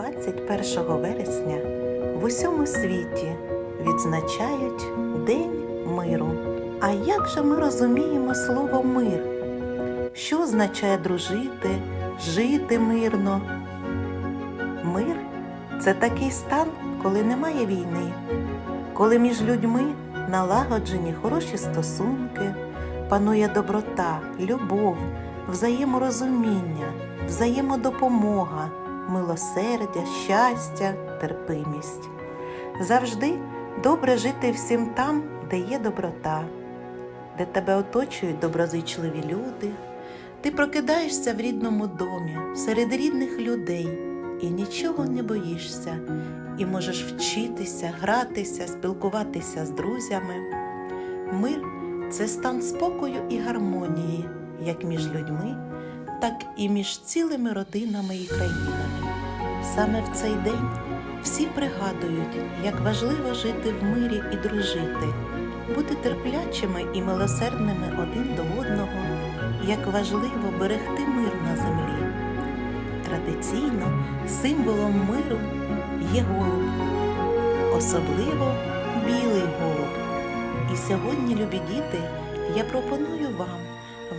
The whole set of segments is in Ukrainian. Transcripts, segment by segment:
31 вересня в усьому світі відзначають День миру. А як же ми розуміємо слово мир? Що означає дружити, жити мирно? Мир це такий стан, коли немає війни, коли між людьми налагоджені хороші стосунки, панує доброта, любов, взаєморозуміння, взаємодопомога, милосердя, щастя, терпимість. Завжди добре жити всім там, де є доброта, де тебе оточують доброзичливі люди. Ти прокидаєшся в рідному домі, серед рідних людей і нічого не боїшся, і можеш вчитися, гратися, спілкуватися з друзями. Мир це стан спокою і гармонії, як між людьми, так і між цілими родинами і країнами. Саме в цей день всі пригадують, як важливо жити в мирі і дружити, бути терплячими і милосердними один до одного, як важливо берегти мир на землі. Традиційно символом миру є голуб, особливо білий голуб. І сьогодні, любі діти, я пропоную вам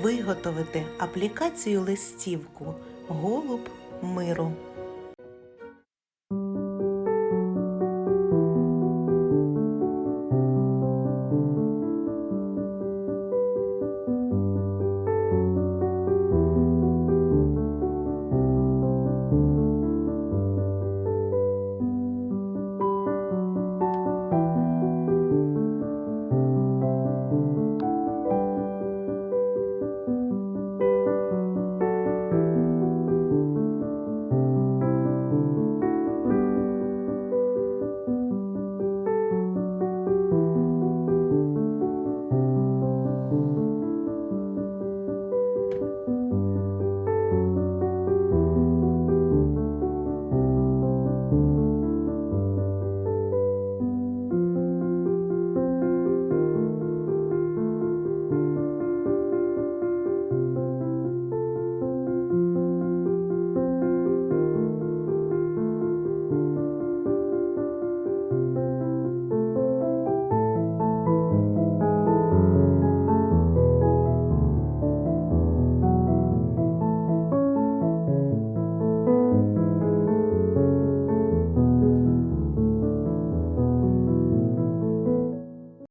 виготовити аплікацію листівку Голуб миру.